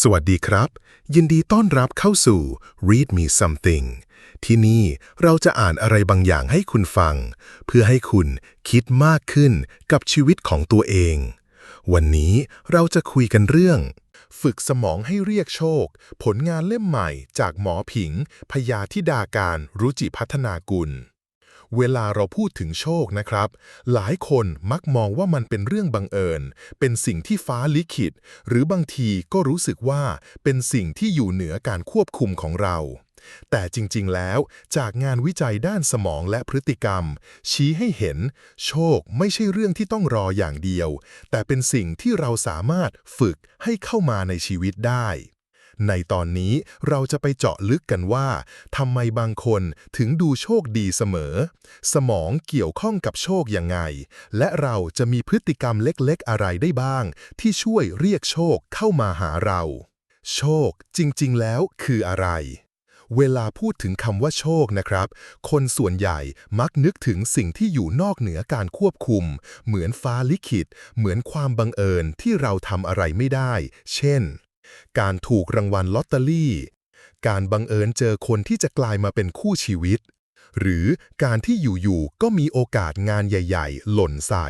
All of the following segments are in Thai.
สวัสดีครับ ยินดีต้อนรับเข้าสู่ Read Me Something ที่นี่เราจะอ่านอะไรบางอย่างให้คุณฟัง เพื่อให้คุณคิดมากขึ้นกับชีวิตของตัวเอง วันนี้เราจะคุยกันเรื่อง ฝึกสมองให้เรียกโชค ผลงานเล่มใหม่จากหมอผิง พยาธิดาการรุจิพัฒนากุล เวลาเราพูดถึงโชคนะครับ หลายคนมักมองว่ามันเป็นเรื่องบังเอิญ เป็นสิ่งที่ฟ้าลิขิต หรือบางทีก็รู้สึกว่าเป็นสิ่งที่อยู่เหนือการควบคุมของเรา แต่จริงๆแล้ว จากงานวิจัยด้านสมองและพฤติกรรม ชี้ให้เห็น โชคไม่ใช่เรื่องที่ต้องรออย่างเดียว แต่เป็นสิ่งที่เราสามารถฝึกให้เข้ามาในชีวิตได้ ในตอนนี้เราจะไปเจาะลึกกันว่าทำไมบางคนถึงดูโชคดีเสมอ สมองเกี่ยวข้องกับโชคยังไง และเราจะมีพฤติกรรมเล็กๆ อะไรได้บ้าง ที่ช่วยเรียกโชคเข้ามาหาเรา โชคจริงๆ แล้วคืออะไรเวลาพูดถึงคำว่าโชคนะครับ คนส่วนใหญ่มักนึกถึงสิ่งที่อยู่นอกเหนือการควบคุม เหมือนฟ้าลิขิต เหมือนความบังเอิญที่เราทำอะไรไม่ได้ เช่น การถูกรางวัลลอตเตอรี่ การบังเอิญเจอคนที่จะกลายมาเป็นคู่ชีวิต หรือการที่อยู่ๆก็มีโอกาสงานใหญ่ ๆ หล่นใส่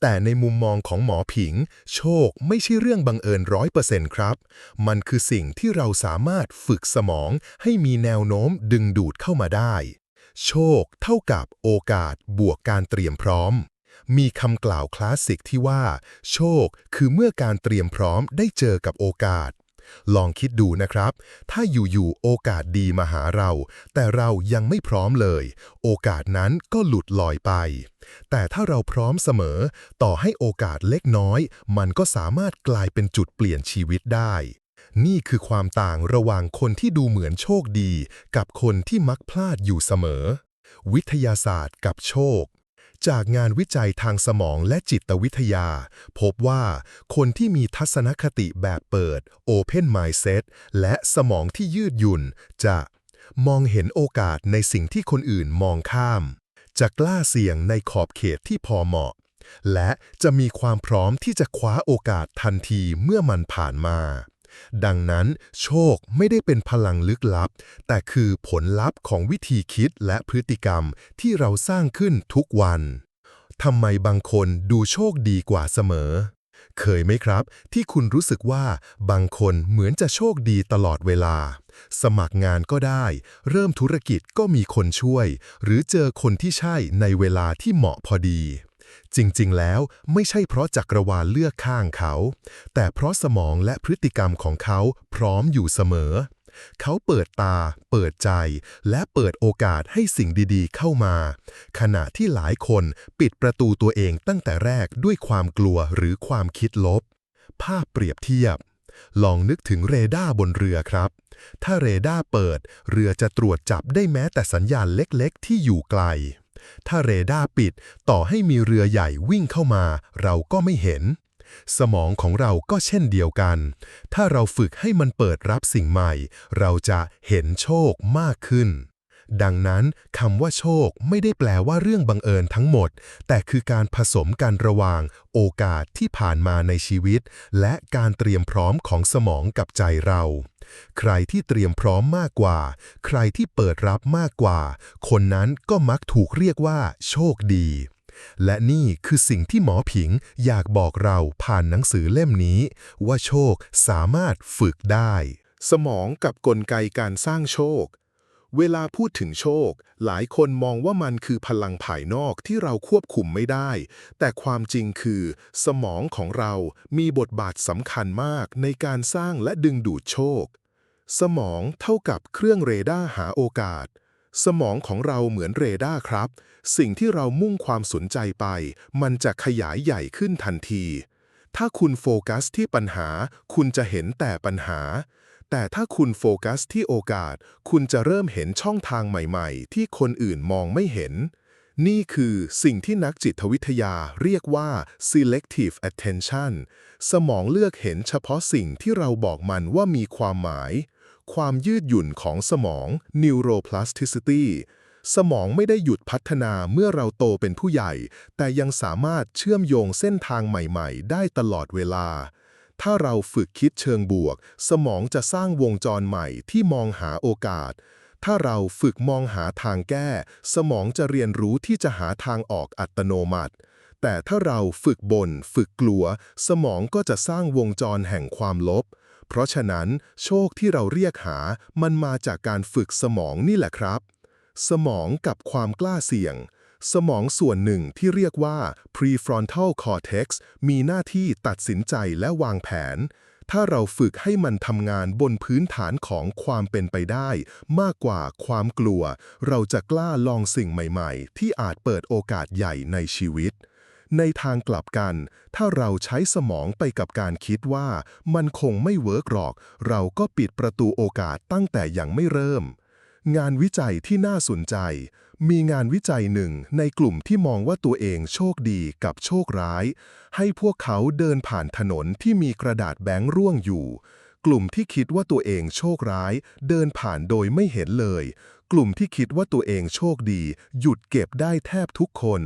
แต่ในมุมมองของหมอผิง โชคไม่ใช่เรื่องบังเอิญร้อยเปอร์เซ็นต์ครับ มันคือสิ่งที่เราสามารถฝึกสมองให้มีแนวโน้มดึงดูดเข้ามาได้ โชคเท่ากับโอกาสบวกการเตรียมพร้อม มีคำกล่าวคลาสสิกที่ว่า โชคคือเมื่อการเตรียมพร้อมได้เจอกับโอกาส ลองคิดดูนะครับ ถ้าอยู่ๆโอกาสดีมาหาเรา แต่เรายังไม่พร้อมเลย โอกาสนั้นก็หลุดลอยไป แต่ถ้าเราพร้อมเสมอ ต่อให้โอกาสเล็กน้อย มันก็สามารถกลายเป็นจุดเปลี่ยนชีวิตได้นี่คือความต่างระหว่างคนที่ดูเหมือนโชคดี กับคนที่มักพลาดอยู่เสมอ วิทยาศาสตร์กับโชค จากงานวิจัยทางสมองและจิตวิทยา พบว่าคนที่มีทัศนคติแบบเปิด Open Mindset และสมองที่ยืดหยุ่น จะมองเห็นโอกาสในสิ่งที่คนอื่นมองข้าม จะกล้าเสี่ยงในขอบเขตที่พอเหมาะ และจะมีความพร้อมที่จะคว้าโอกาสทันทีเมื่อมันผ่านมา ดังนั้นโชคไม่ได้เป็นพลังลึกลับ แต่คือผลลัพธ์ของวิธีคิดและพฤติกรรมที่เราสร้างขึ้นทุกวันทำไมบางคนดูโชคดีกว่าเสมอ เคยไหมครับ ที่คุณรู้สึกว่าบางคนเหมือนจะโชคดีตลอดเวลา สมัครงานก็ได้ เริ่มธุรกิจก็มีคนช่วย หรือเจอคนที่ใช่ในเวลาที่เหมาะพอดี จริงๆ แล้วไม่ใช่เพราะจักรวาลเลือกข้างเขา แต่เพราะสมองและพฤติกรรมของเขาพร้อมอยู่เสมอ เขาเปิดตา เปิดใจ และเปิดโอกาสให้สิ่งดีๆ เข้ามา ขณะที่หลายคนปิดประตูตัวเองตั้งแต่แรกด้วยความกลัวหรือความคิดลบ ภาพเปรียบเทียบ ลองนึกถึงเรดาร์บนเรือครับ ถ้าเรดาร์เปิด เรือจะตรวจจับได้แม้แต่สัญญาณเล็กๆ ที่อยู่ไกล ถ้าเรดาร์ปิด ต่อให้มีเรือใหญ่วิ่งเข้ามา เราก็ไม่เห็น สมองของเราก็เช่นเดียวกัน ถ้าเราฝึกให้มันเปิดรับสิ่งใหม่ เราจะเห็นโชคมากขึ้น ดังนั้นคำว่าโชคไม่ได้แปลว่าเรื่องบังเอิญทั้งหมด แต่คือการผสมกันระหว่าง โอกาสที่ผ่านมาในชีวิต และการเตรียมพร้อมของสมองกับใจเรา ใครที่เตรียมพร้อมมากกว่า ใครที่เปิดรับมากกว่า คนนั้นก็มักถูกเรียกว่า โชคดีและนี่คือสิ่งที่หมอผิงอยากบอกเราผ่านหนังสือเล่มนี้ ว่าโชคสามารถฝึกได้ สมองกับกลไกการสร้างโชค เวลาพูดถึงโชค หลายคนมองว่ามันคือพลังภายนอกที่เราควบคุมไม่ได้ แต่ความจริงคือ สมองของเรามีบทบาทสำคัญมากในการสร้างและดึงดูดโชค สมองเท่ากับเครื่องเรดาร์หาโอกาส สมองของเราเหมือนเรดาร์ครับ สิ่งที่เรามุ่งความสนใจไป มันจะขยายใหญ่ขึ้นทันที ถ้าคุณโฟกัสที่ปัญหา คุณจะเห็นแต่ปัญหา แต่ถ้าคุณโฟกัสที่โอกาส คุณจะเริ่มเห็นช่องทางใหม่ๆ ที่คนอื่นมองไม่เห็น นี่คือสิ่งที่นักจิตวิทยาเรียกว่า selective attention สมองเลือกเห็นเฉพาะสิ่งที่เราบอกมันว่ามีความหมาย ความยืดหยุ่นของสมอง neuroplasticity สมองไม่ได้หยุดพัฒนาเมื่อเราโตเป็นผู้ใหญ่ แต่ยังสามารถเชื่อมโยงเส้นทางใหม่ ๆ ได้ตลอดเวลา ถ้าเราฝึกคิดเชิงบวก สมองจะสร้างวงจรใหม่ที่มองหาโอกาส ถ้าเราฝึกมองหาทางแก้ สมองจะเรียนรู้ที่จะหาทางออกอัตโนมัติ แต่ถ้าเราฝึกบน่นฝึกกลัว สมองก็จะสร้างวงจรแห่งความลบ เพราะฉะนั้น โชคที่เราเรียกหา มันมาจากการฝึกสมองนี่แหละครับ สมองกับความกล้าเสี่ยง สมองส่วนหนึ่งที่เรียกว่า prefrontal cortex มีหน้าที่ตัดสินใจและวางแผน ถ้าเราฝึกให้มันทำงานบนพื้นฐานของความเป็นไปได้ มากกว่าความกลัว เราจะกล้าลองสิ่งใหม่ๆ ที่อาจเปิดโอกาสใหญ่ในชีวิตในทางกลับกัน ถ้าเราใช้สมองไปกับการคิดว่ามันคงไม่เวิร์กหรอก เราก็ปิดประตูโอกาสตั้งแต่ยังไม่เริ่ม งานวิจัยที่น่าสนใจ มีงานวิจัยหนึ่งในกลุ่มที่มองว่าตัวเองโชคดีกับโชคร้าย ให้พวกเขาเดินผ่านถนนที่มีกระดาษแบงค์ร่วงอยู่ กลุ่มที่คิดว่าตัวเองโชคร้าย เดินผ่านโดยไม่เห็นเลย กลุ่มที่คิดว่าตัวเองโชคดี หยุดเก็บได้แทบทุกคน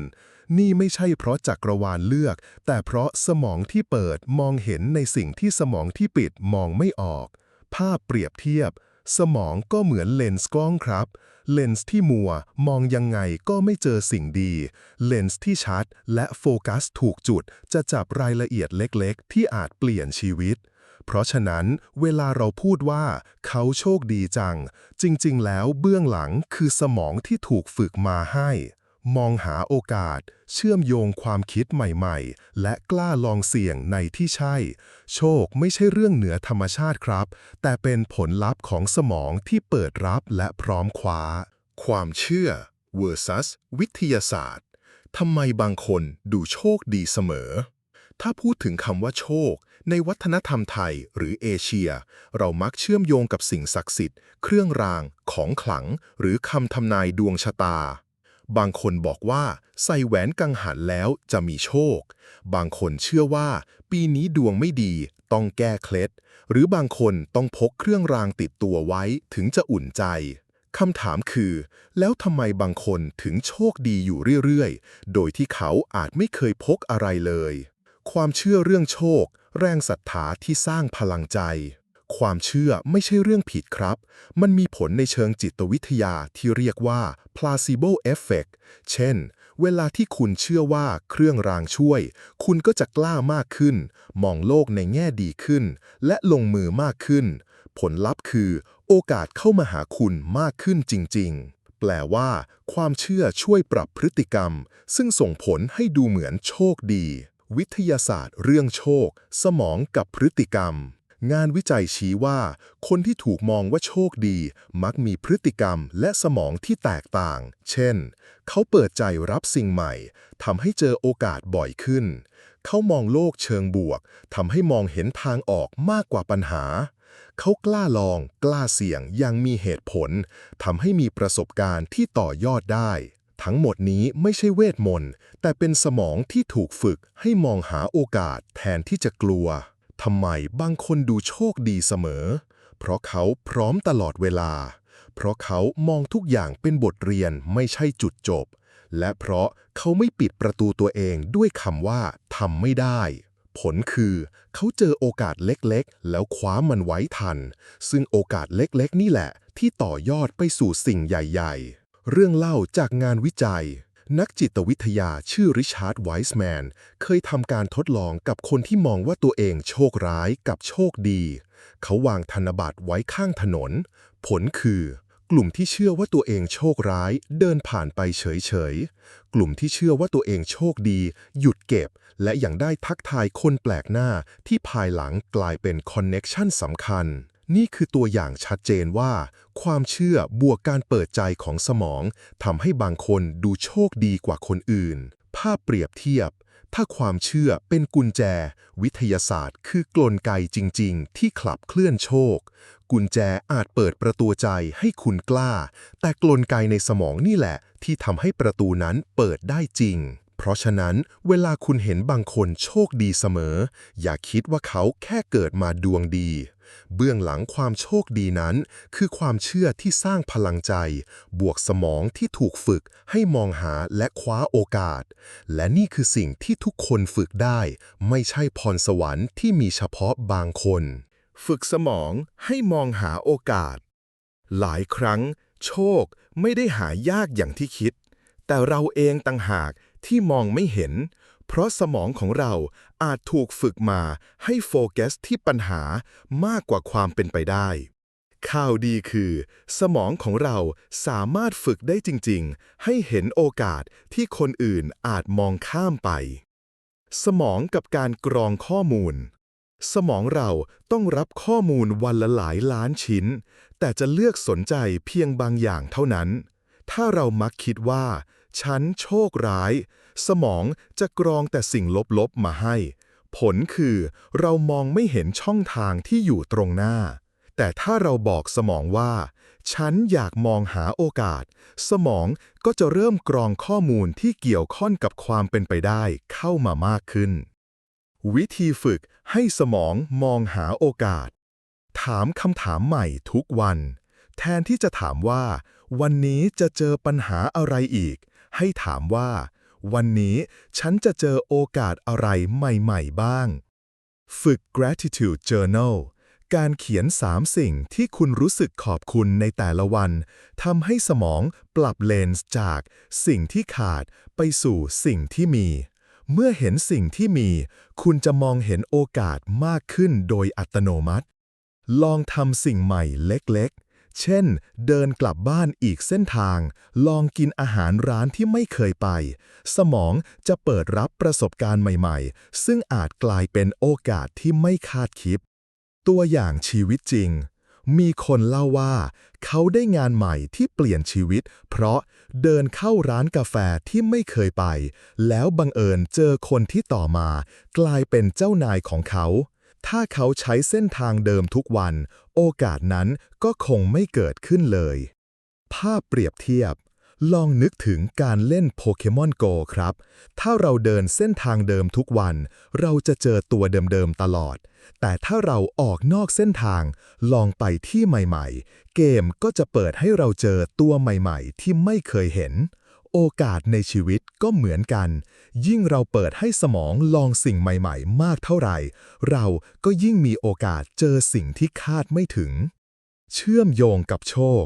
นี่ไม่ใช่เพราะจักรวาลเลือก แต่เพราะสมองที่เปิดมองเห็นในสิ่งที่สมองที่ปิดมองไม่ออก ภาพเปรียบเทียบ สมองก็เหมือนเลนส์กล้องครับ เลนส์ที่มัวมองยังไงก็ไม่เจอสิ่งดี เลนส์ที่ชัดและโฟกัสถูกจุด จะจับรายละเอียดเล็กๆ ที่อาจเปลี่ยนชีวิต เพราะฉะนั้นเวลาเราพูดว่าเขาโชคดีจัง จริงๆ แล้วเบื้องหลังคือสมองที่ถูกฝึกมาให้ มองหาโอกาส เชื่อมโยงความคิดใหม่ๆ และกล้าลองเสี่ยงในที่ใช่ โชคไม่ใช่เรื่องเหนือธรรมชาติครับ แต่เป็นผลลัพธ์ของสมองที่เปิดรับและพร้อมคว้า ความเชื่อ versus วิทยาศาสตร์ทำไมบางคนดูโชคดีเสมอ ถ้าพูดถึงคำว่าโชค ในวัฒนธรรมไทยหรือเอเชีย เรามักเชื่อมโยงกับสิ่งศักดิ์สิทธิ์ เครื่องราง ของขลัง หรือคำทำนายดวงชะตา บางคนบอกว่าใส่แหวนกังหันแล้วจะมีโชค บางคนเชื่อว่าปีนี้ดวงไม่ดีต้องแก้เคล็ด หรือบางคนต้องพกเครื่องรางติดตัวไว้ถึงจะอุ่นใจคำถามคือ แล้วทำไมบางคนถึงโชคดีอยู่เรื่อยๆ โดยที่เขาอาจไม่เคยพกอะไรเลย ความเชื่อเรื่องโชค แรงศรัทธาที่สร้างพลังใจ ความเชื่อไม่ใช่เรื่องผิดครับ มันมีผลในเชิงจิตวิทยาที่เรียกว่า placebo effect เช่น เวลาที่คุณเชื่อว่าเครื่องรางช่วย คุณก็จะกล้ามากขึ้น มองโลกในแง่ดีขึ้น และลงมือมากขึ้น ผลลัพธ์คือ โอกาสเข้ามาหาคุณมากขึ้นจริง ๆแปลว่า ความเชื่อช่วยปรับพฤติกรรม ซึ่งส่งผลให้ดูเหมือนโชคดี วิทยาศาสตร์เรื่องโชค สมองกับพฤติกรรม งานวิจัยชี้ว่า คนที่ถูกมองว่าโชคดี มักมีพฤติกรรมและสมองที่แตกต่าง เช่น เขาเปิดใจรับสิ่งใหม่ทำให้เจอโอกาสบ่อยขึ้น เขามองโลกเชิงบวกทำให้มองเห็นทางออกมากกว่าปัญหา เขากล้าลอง กล้าเสี่ยงอยังมีเหตุผลทำให้มีประสบการณ์ที่ต่อยอดได้ ทั้งหมดนี้ไม่ใช่เวทมนต์ แต่เป็นสมองที่ถูกฝึกให้มองหาโอกาสแทนที่จะกลัว ทำไมบางคนดูโชคดีเสมอ เพราะเขาพร้อมตลอดเวลา เพราะเขามองทุกอย่างเป็นบทเรียนไม่ใช่จุดจบ และเพราะเขาไม่ปิดประตูตัวเองด้วยคำว่าทำไม่ได้ ผลคือ เขาเจอโอกาสเล็กๆ แล้วคว้ามันไว้ทัน ซึ่งโอกาสเล็กๆ นี่แหละ ที่ต่อยอดไปสู่สิ่งใหญ่ ๆ เรื่องเล่าจากงานวิจัย นักจิตวิทยาชื่อริชาร์ดไวส์แมนเคยทำการทดลองกับคนที่มองว่าตัวเองโชคร้ายกับโชคดี เขาวางธนบัตรไว้ข้างถนน ผลคือกลุ่มที่เชื่อว่าตัวเองโชคร้ายเดินผ่านไปเฉยๆ กลุ่มที่เชื่อว่าตัวเองโชคดี หยุดเก็บ และยังได้ทักทายคนแปลกหน้าที่ภายหลังกลายเป็นคอนเน็กชันสำคัญ นี่คือตัวอย่างชัดเจนว่า ความเชื่อบวกการเปิดใจของสมองทำให้บางคนดูโชคดีกว่าคนอื่น ภาพเปรียบเทียบ ถ้าความเชื่อเป็นกุญแจ วิทยาศาสตร์ คือกลไกจริง ๆ ที่ขับเคลื่อนโชค กุญแจอาจเปิดประตูใจให้คุณกล้า แต่กลไกในสมองนี่แหละ ที่ทำให้ประตูนั้นเปิดได้จริงเพราะฉะนั้นเวลาคุณเห็นบางคนโชคดีเสมอ อย่าคิดว่าเขาแค่เกิดมาดวงดี เบื้องหลังความโชคดีนั้น คือความเชื่อที่สร้างพลังใจ บวกสมองที่ถูกฝึกให้มองหาและคว้าโอกาส และนี่คือสิ่งที่ทุกคนฝึกได้ ไม่ใช่พรสวรรค์ที่มีเฉพาะบางคน ฝึกสมองให้มองหาโอกาส หลายครั้ง โชคไม่ได้หายากอย่างที่คิด แต่เราเองต่างหากที่มองไม่เห็น เพราะสมองของเราอาจถูกฝึกมาให้โฟกัสที่ปัญหามากกว่าความเป็นไปได้ ข่าวดีคือ สมองของเราสามารถฝึกได้จริง ๆ ให้เห็นโอกาสที่คนอื่นอาจมองข้ามไป สมองกับการกรองข้อมูล สมองเราต้องรับข้อมูลวันละหลายล้านชิ้น แต่จะเลือกสนใจเพียงบางอย่างเท่านั้น ถ้าเรามักคิดว่า ฉันโชคร้าย สมองจะกรองแต่สิ่งลบๆมาให้ ผลคือเรามองไม่เห็นช่องทางที่อยู่ตรงหน้า แต่ถ้าเราบอกสมองว่า ฉันอยากมองหาโอกาส สมองก็จะเริ่มกรองข้อมูลที่เกี่ยวข้องกับความเป็นไปได้เข้ามามากขึ้น วิธีฝึกให้สมองมองหาโอกาส ถามคำถามใหม่ทุกวัน แทนที่จะถามว่า วันนี้จะเจอปัญหาอะไรอีก ให้ถามว่า วันนี้ฉันจะเจอโอกาสอะไรใหม่ๆบ้าง ฝึก gratitude journal การเขียน 3 สิ่งที่คุณรู้สึกขอบคุณในแต่ละวันทำให้สมองปรับเลนส์จาก สิ่งที่ขาดไปสู่สิ่งที่มี เมื่อเห็นสิ่งที่มี คุณจะมองเห็นโอกาสมากขึ้นโดยอัตโนมัติ ลองทำสิ่งใหม่เล็กๆ เช่น เดินกลับบ้านอีกเส้นทาง ลองกินอาหารร้านที่ไม่เคยไป สมองจะเปิดรับประสบการณ์ใหม่ๆ ซึ่งอาจกลายเป็นโอกาสที่ไม่คาดคิด ตัวอย่างชีวิตจริง มีคนเล่าว่า เขาได้งานใหม่ที่เปลี่ยนชีวิต เพราะเดินเข้าร้านกาแฟที่ไม่เคยไป แล้วบังเอิญเจอคนที่ต่อมา กลายเป็นเจ้านายของเขา ถ้าเขาใช้เส้นทางเดิมทุกวัน โอกาสนั้นก็คงไม่เกิดขึ้นเลย ภาพเปรียบเทียบ ลองนึกถึงการเล่นโปเกมอนโกครับ ถ้าเราเดินเส้นทางเดิมทุกวัน เราจะเจอตัวเดิมๆตลอด แต่ถ้าเราออกนอกเส้นทาง ลองไปที่ใหม่ๆ เกมก็จะเปิดให้เราเจอตัวใหม่ๆ ที่ไม่เคยเห็น โอกาสในชีวิตก็เหมือนกัน ยิ่งเราเปิดให้สมองลองสิ่งใหม่ๆ มากเท่าไหร่ เราก็ยิ่งมีโอกาสเจอสิ่งที่คาดไม่ถึง เชื่อมโยงกับโชค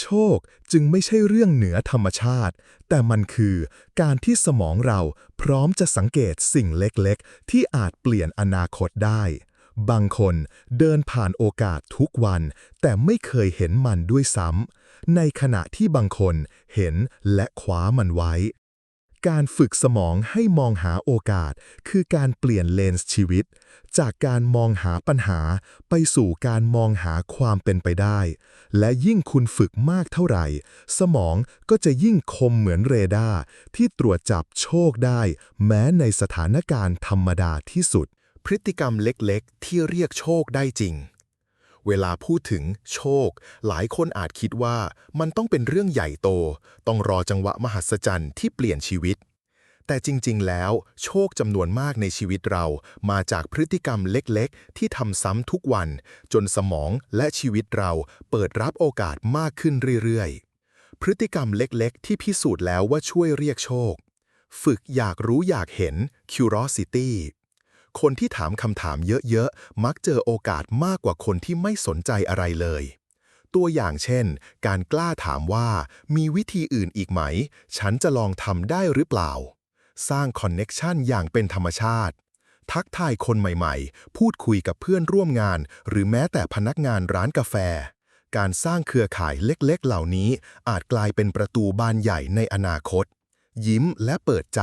โชคจึงไม่ใช่เรื่องเหนือธรรมชาติ แต่มันคือการที่สมองเราพร้อมจะสังเกตสิ่งเล็กๆ ที่อาจเปลี่ยนอนาคตได้ บางคนเดินผ่านโอกาสทุกวัน แต่ไม่เคยเห็นมันด้วยซ้ำ ในขณะที่บางคนเห็นและคว้ามันไว้ การฝึกสมองให้มองหาโอกาส คือการเปลี่ยนเลนส์ชีวิต จากการมองหาปัญหา ไปสู่การมองหาความเป็นไปได้ และยิ่งคุณฝึกมากเท่าไหร่ สมองก็จะยิ่งคมเหมือนเรดาร์ที่ตรวจจับโชคได้ แม้ในสถานการณ์ธรรมดาที่สุด พฤติกรรมเล็กๆ ที่เรียกโชคได้จริง เวลาพูดถึงโชค หลายคนอาจคิดว่ามันต้องเป็นเรื่องใหญ่โต ต้องรอจังหวะมหัศจรรย์ที่เปลี่ยนชีวิต แต่จริงๆ แล้ว โชคจำนวนมากในชีวิตเรา มาจากพฤติกรรมเล็กๆ ที่ทำซ้ำทุกวัน จนสมองและชีวิตเราเปิดรับโอกาสมากขึ้นเรื่อยๆ พฤติกรรมเล็กๆ ที่พิสูจน์แล้วว่าช่วยเรียกโชค ฝึกอยากรู้อยากเห็น curiosity คนที่ถามคำถามเยอะๆ มักเจอโอกาสมากกว่าคนที่ไม่สนใจอะไรเลย ตัวอย่างเช่น การกล้าถามว่ามีวิธีอื่นอีกไหม ฉันจะลองทำได้หรือเปล่า สร้างคอนเน็กชันอย่างเป็นธรรมชาติ ทักทายคนใหม่ๆ พูดคุยกับเพื่อนร่วมงาน หรือแม้แต่พนักงานร้านกาแฟ การสร้างเครือข่ายเล็กๆ เหล่านี้ อาจกลายเป็นประตูบานใหญ่ในอนาคต ยิ้มและเปิดใจ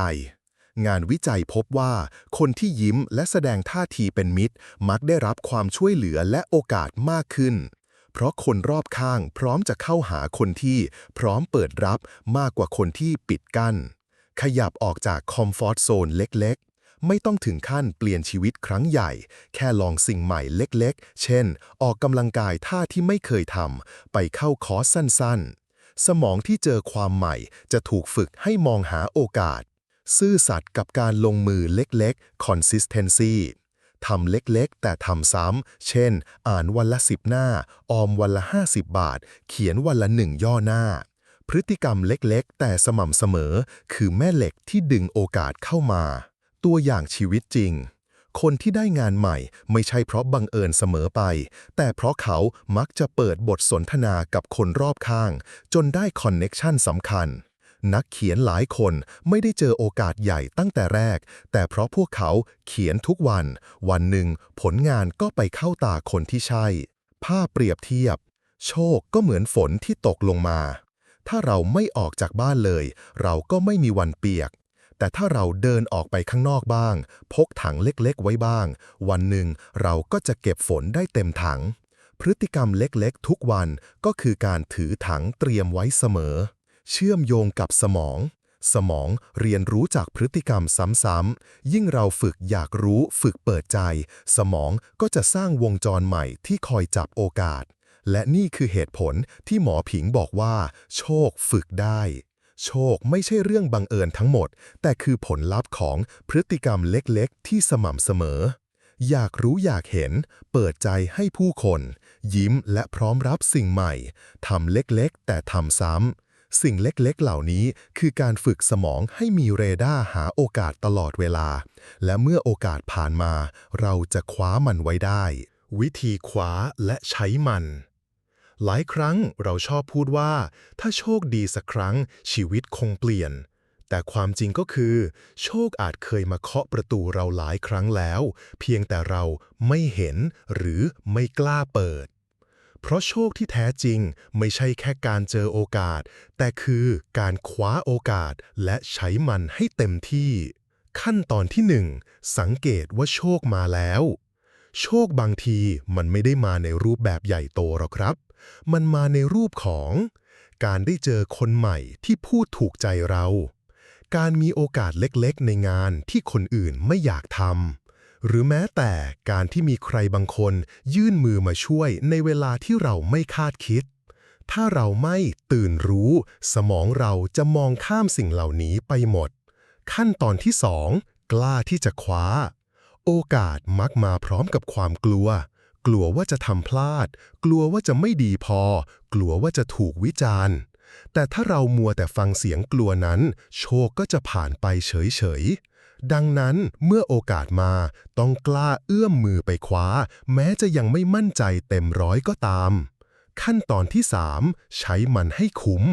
งานวิจัยพบว่า คนที่ยิ้มและแสดงท่าทีเป็นมิตร มักได้รับความช่วยเหลือและโอกาสมากขึ้น เพราะคนรอบข้างพร้อมจะเข้าหาคนที่พร้อมเปิดรับมากกว่าคนที่ปิดกั้น ขยับออกจากคอมฟอร์ทโซนเล็กๆ ไม่ต้องถึงขั้นเปลี่ยนชีวิตครั้งใหญ่ แค่ลองสิ่งใหม่เล็กๆ เช่น ออกกำลังกายท่าที่ไม่เคยทำไปเข้าคอร์สสั้นๆสมองที่เจอความใหม่จะถูกฝึกให้มองหาโอกาส ซื่อสัตย์กับการลงมือเล็กๆ consistency ทำเล็กๆ แต่ทำซ้ำ เช่น อ่านวันละสิบหน้า ออมวันละ 50 บาท เขียนวันละหนึ่งย่อหน้า พฤติกรรมเล็กๆ แต่สม่ำเสมอ คือแม่เหล็กที่ดึงโอกาสเข้ามา ตัวอย่างชีวิตจริง คนที่ได้งานใหม่ไม่ใช่เพราะบังเอิญเสมอไป แต่เพราะเขามักจะเปิดบทสนทนากับคนรอบข้าง จนได้คอนเน็กชันสำคัญ นักเขียนหลายคนไม่ได้เจอโอกาสใหญ่ตั้งแต่แรก แต่เพราะพวกเขาเขียนทุกวัน วันหนึ่งผลงานก็ไปเข้าตาคนที่ใช่ ภาพเปรียบเทียบ โชคก็เหมือนฝนที่ตกลงมา ถ้าเราไม่ออกจากบ้านเลย เราก็ไม่มีวันเปียก แต่ถ้าเราเดินออกไปข้างนอกบ้าง พกถังเล็กๆ ไว้บ้าง วันหนึ่งเราก็จะเก็บฝนได้เต็มถังพฤติกรรมเล็กๆ ทุกวันก็คือการถือถังเตรียมไว้เสมอ เชื่อมโยงกับสมอง สมองเรียนรู้จากพฤติกรรมซ้ำๆ ยิ่งเราฝึกอยากรู้ฝึกเปิดใจ สมองก็จะสร้างวงจรใหม่ที่คอยจับโอกาส และนี่คือเหตุผลที่หมอผิงบอกว่า โชคฝึกได้ โชคไม่ใช่เรื่องบังเอิญทั้งหมด แต่คือผลลัพธ์ของพฤติกรรมเล็กๆ ที่สม่ำเสมออยากรู้อยากเห็น เปิดใจให้ผู้คน ยิ้มและพร้อมรับสิ่งใหม่ ทำเล็กๆ แต่ทำซ้ำ สิ่งเล็กๆเหล่านี้คือการฝึกสมองให้มีเรดาร์หาโอกาสตลอดเวลา และเมื่อโอกาสผ่านมา เราจะคว้ามันไว้ได้ วิธีคว้าและใช้มัน หลายครั้งเราชอบพูดว่า ถ้าโชคดีสักครั้งชีวิตคงเปลี่ยน แต่ความจริงก็คือ โชคอาจเคยมาเคาะประตูเราหลายครั้งแล้ว เพียงแต่เราไม่เห็นหรือไม่กล้าเปิด เพราะโชคที่แท้จริงไม่ใช่แค่การเจอโอกาส แต่คือการคว้าโอกาสและใช้มันให้เต็มที่ ขั้นตอนที่หนึ่งสังเกตว่าโชคมาแล้ว โชคบางทีมันไม่ได้มาในรูปแบบใหญ่โตหรอกครับ มันมาในรูปของ การได้เจอคนใหม่ที่พูดถูกใจเรา การมีโอกาสเล็กๆ ในงานที่คนอื่นไม่อยากทำ หรือแม้แต่การที่มีใครบางคนยื่นมือมาช่วยในเวลาที่เราไม่คาดคิด ถ้าเราไม่ตื่นรู้ สมองเราจะมองข้ามสิ่งเหล่านี้ไปหมด ขั้นตอนที่สองกล้าที่จะคว้า โอกาสมักมาพร้อมกับความกลัว กลัวว่าจะทำพลาด กลัวว่าจะไม่ดีพอ กลัวว่าจะถูกวิจารณ์ แต่ถ้าเรามัวแต่ฟังเสียงกลัวนั้น โชคก็จะผ่านไปเฉยๆ ดังนั้นเมื่อโอกาสมาต้องกล้าเอื้อมมือไปคว้า แม้จะยังไม่มั่นใจเต็มร้อยก็ตาม ขั้นตอนที่ 3 ใช้มันให้คุ้ม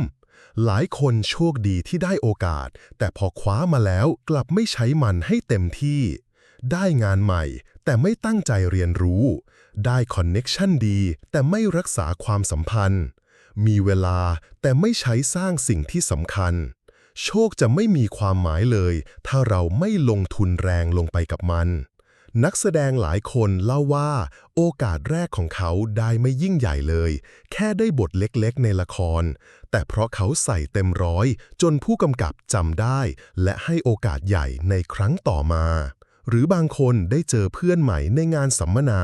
หลายคนโชคดีที่ได้โอกาส แต่พอคว้ามาแล้วกลับไม่ใช้มันให้เต็มที่ ได้งานใหม่ แต่ไม่ตั้งใจเรียนรู้ ได้คอนเน็กชันดี แต่ไม่รักษาความสัมพันธ์ มีเวลาแต่ไม่ใช้สร้างสิ่งที่สำคัญ โชคจะไม่มีความหมายเลย ถ้าเราไม่ลงทุนแรงลงไปกับมัน นักแสดงหลายคนเล่าว่า โอกาสแรกของเขาได้ไม่ยิ่งใหญ่เลย แค่ได้บทเล็กๆ ในละคร แต่เพราะเขาใส่เต็มร้อย จนผู้กำกับจำได้ และให้โอกาสใหญ่ในครั้งต่อมาหรือบางคนได้เจอเพื่อนใหม่ในงานสัมมนา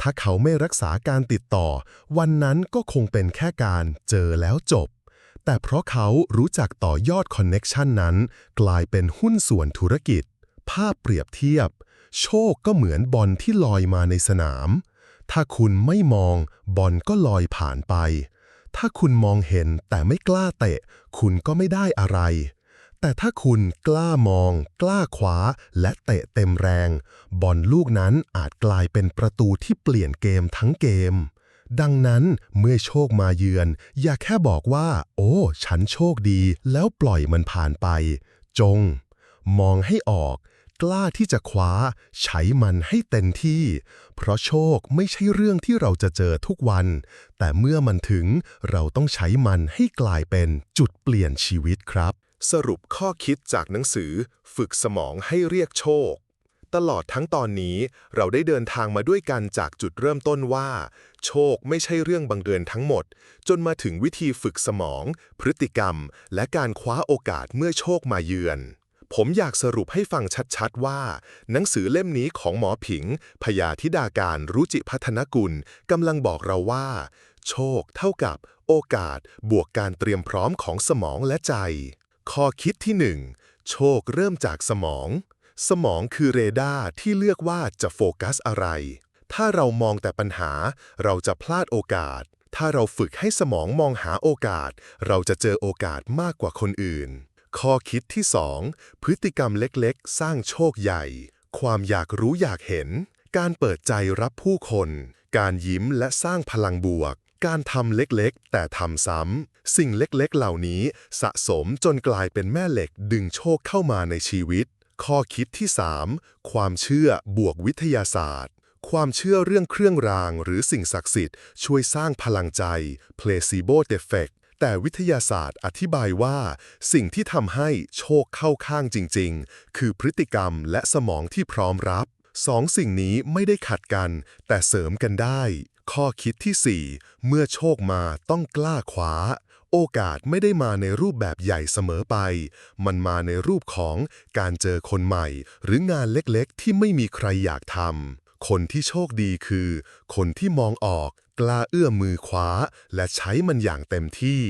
ถ้าเขาไม่รักษาการติดต่อ วันนั้นก็คงเป็นแค่การเจอแล้วจบ แต่เพราะเขารู้จักต่อยอดคอนเน็กชันนั้น กลายเป็นหุ้นส่วนธุรกิจ ภาพเปรียบเทียบ โชคก็เหมือนบอลที่ลอยมาในสนาม ถ้าคุณไม่มอง บอลก็ลอยผ่านไป ถ้าคุณมองเห็นแต่ไม่กล้าเตะ คุณก็ไม่ได้อะไร แต่ถ้าคุณกล้ามอง กล้าคว้าและเตะเต็มแรง บอลลูกนั้นอาจกลายเป็นประตูที่เปลี่ยนเกมทั้งเกม ดังนั้นเมื่อโชคมาเยือน อย่าแค่บอกว่า โอ้ ฉันโชคดี แล้วปล่อยมันผ่านไป จง มองให้ออก กล้าที่จะคว้า ใช้มันให้เต็มที่ เพราะโชคไม่ใช่เรื่องที่เราจะเจอทุกวัน แต่เมื่อมันถึงเราต้องใช้มันให้กลายเป็นจุดเปลี่ยนชีวิตครับ สรุปข้อคิดจากหนังสือ ฝึกสมองให้เรียกโชค ตลอดทั้งตอนนี้เราได้เดินทางมาด้วยกันจากจุดเริ่มต้นว่า โชคไม่ใช่เรื่องบังเอิญทั้งหมด จนมาถึงวิธีฝึกสมอง พฤติกรรม และการคว้าโอกาสเมื่อโชคมาเยือน ผมอยากสรุปให้ฟังชัดๆว่า หนังสือเล่มนี้ของหมอผิง พยาธิดาการรุจิพัฒนกุลกำลังบอกเราว่า โชคเท่ากับ โอกาส บวกการเตรียมพร้อมของสมองและใจ ข้อคิดที่ 1 โชคเริ่มจากสมอง สมองคือเรดาร์ที่เลือกว่าจะโฟกัสอะไร ถ้าเรามองแต่ปัญหา เราจะพลาดโอกาส ถ้าเราฝึกให้สมองมองหาโอกาส เราจะเจอโอกาสมากกว่าคนอื่น ข้อคิดที่ 2 พฤติกรรมเล็กๆ สร้างโชคใหญ่ ความอยากรู้อยากเห็น การเปิดใจรับผู้คน การยิ้มและสร้างพลังบวก การทำเล็กๆ แต่ทำซ้ำ สิ่งเล็กๆ เหล่านี้สะสมจนกลายเป็นแม่เหล็กดึงโชคเข้ามาในชีวิต ข้อคิดที่ 3 ความเชื่อบวกวิทยาศาสตร์ ความเชื่อเรื่องเครื่องรางหรือสิ่งศักดิ์สิทธิ์ช่วยสร้างพลังใจ placebo effect แต่วิทยาศาสตร์อธิบายว่า สิ่งที่ทำให้โชคเข้าข้างจริง ๆ คือพฤติกรรมและสมองที่พร้อมรับสองสิ่งนี้ไม่ได้ขัดกัน แต่เสริมกันได้ ข้อคิดที่ 4 เมื่อโชคมาต้องกล้าคว้า โอกาสไม่ได้มาในรูปแบบใหญ่เสมอไป มันมาในรูปของการเจอคนใหม่ หรืองานเล็กๆ ที่ไม่มีใครอยากทำ คนที่โชคดีคือ คนที่มองออก กล้าเอื้อมมือคว้า และใช้มันอย่างเต็มที่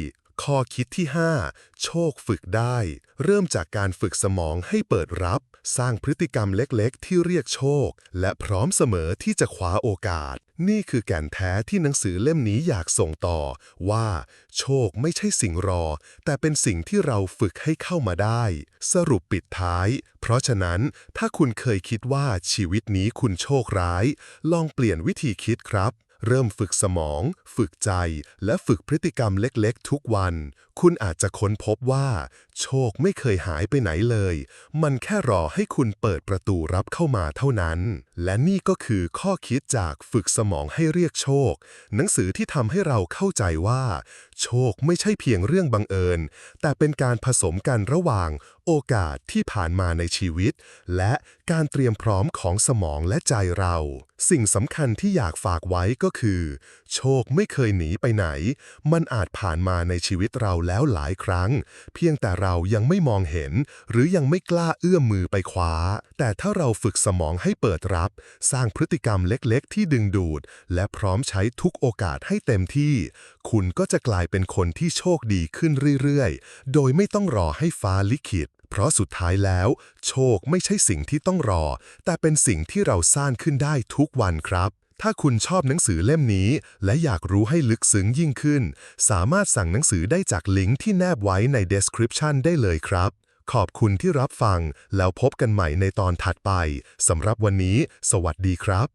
ข้อคิดที่ 5 โชคฝึกได้ เริ่มจากการฝึกสมองให้เปิดรับ สร้างพฤติกรรมเล็กๆ ที่เรียกโชค และพร้อมเสมอที่จะคว้าโอกาส นี่คือแก่นแท้ที่หนังสือเล่มนี้อยากส่งต่อ ว่า โชคไม่ใช่สิ่งรอ แต่เป็นสิ่งที่เราฝึกให้เข้ามาได้ สรุปปิดท้าย เพราะฉะนั้นถ้าคุณเคยคิดว่าชีวิตนี้คุณโชคร้าย ลองเปลี่ยนวิธีคิดครับเริ่มฝึกสมอง ฝึกใจ และฝึกพฤติกรรมเล็กๆ ทุกวัน คุณอาจจะค้นพบว่า โชคไม่เคยหายไปไหนเลย มันแค่รอให้คุณเปิดประตูรับเข้ามาเท่านั้น และนี่ก็คือข้อคิดจากฝึกสมองให้เรียกโชค หนังสือที่ทำให้เราเข้าใจว่า โชคไม่ใช่เพียงเรื่องบังเอิญ แต่เป็นการผสมกันระหว่าง โอกาสที่ผ่านมาในชีวิต และการเตรียมพร้อมของสมองและใจเรา สิ่งสำคัญที่อยากฝากไว้ก็คือ โชคไม่เคยหนีไปไหน มันอาจผ่านมาในชีวิตเราแล้วหลายครั้ง เพียงแต่เรายังไม่มองเห็น หรือยังไม่กล้าเอื้อมมือไปคว้า แต่ถ้าเราฝึกสมองให้เปิดรับ สร้างพฤติกรรมเล็กๆ ที่ดึงดูด และพร้อมใช้ทุกโอกาสให้เต็มที่ คุณก็จะกลายเป็นคนที่โชคดีขึ้นเรื่อยๆ โดยไม่ต้องรอให้ฟ้าลิขิตเพราะสุดท้ายแล้ว โชคไม่ใช่สิ่งที่ต้องรอ แต่เป็นสิ่งที่เราสร้างขึ้นได้ทุกวันครับ ถ้าคุณชอบหนังสือเล่มนี้ และอยากรู้ให้ลึกซึ้งยิ่งขึ้น สามารถสั่งหนังสือได้จากลิงก์ที่แนบไว้ใน description ได้เลยครับ ขอบคุณที่รับฟัง แล้วพบกันใหม่ในตอนถัดไปสำหรับวันนี้ สวัสดีครับ